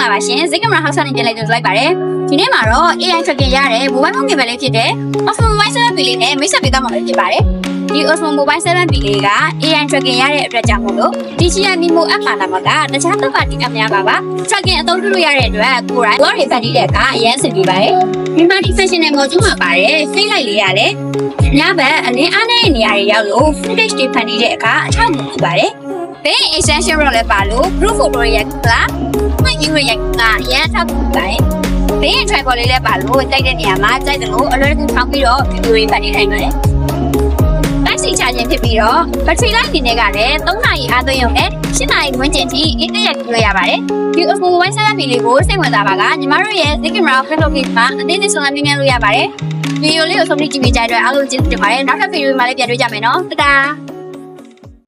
လာပါရှင်ဇိတ်ကင်မရာဟောက်ဆာနေပြန်လိုက်ကြလိုက်ပါတယ်ဒီနေ့မှာတော့ AI tracking ရတဲ့ mobile phone game လေးဖြစ်တဲ့ Osmo Mobile 7P လေးနဲ့မိတ်ဆက်ပေးသွားမှာဖြစ်ပါတယ်ဒီ Osmo Mobile 7P လေးက AI tracking ရတဲ့အတွက်ကြောင့်မို့လို့ DJI Mimo app မှာလာမှာကတခြားသုံးပါတီ app များပါပါ tracking အသုံးပြုလို့ရတဲ့အတွက်ကိုယ်တိုင် blog တွေဖန်တီးတဲ့အခါအရင်ဆင်ပြေပါတယ်ဒီမှာ professional module မှာပါတယ် face light လေးရတယ်ညဘက်အလင်းအားနည်းတဲ့နေရာတွေရောက်လို့ footage တွေဖန်တီးတဲ့အခါအထောက်အကူပြုပါတယ်ဘေး extension ရောလည်းပါလို့ group photo ရိုက် ကလာမှတ်ယူရရင်ကရန်ထောက်ပပါတယ်။ဘေးရင် tripod လေးလည်းပါလို့တိုက်တဲ့နေရာမှာကြိုက်တယ်လို့အလွယ်တကူထောင်းပြီးတော့ဗီဒီယိုတွေဖတ်နေနိုင်ပါတယ်။တိုက်စီချခြင်းဖြစ်ပြီးတော့ဘက်ထရီလိုက်နေကလည်း3နာရီအားသွင်းရုံနဲ့7နာရီဝန်းကျင်ထိအင်တာနက်ကြည့်လို့ရပါတယ်။ဒီ Osmo Mobile 7 P လေးကိုစိတ်ဝင်စားပါကညီမတို့ရဲ့ Zig Camera Facebook page မှာအသေးသေးဆုံးလည်းမြင်မြင်လို့ရပါတယ်။ဗီဒီယိုလေးကိုဆုံးဖြတ်ကြည့်ပေးကြတဲ့အတွက်အားလုံးကျေးဇူးတင်ပါတယ်။နောက်ထပ်ဗီဒီယိုမှာလည်းပြန်တွေ့ကြမယ်နော်။တတား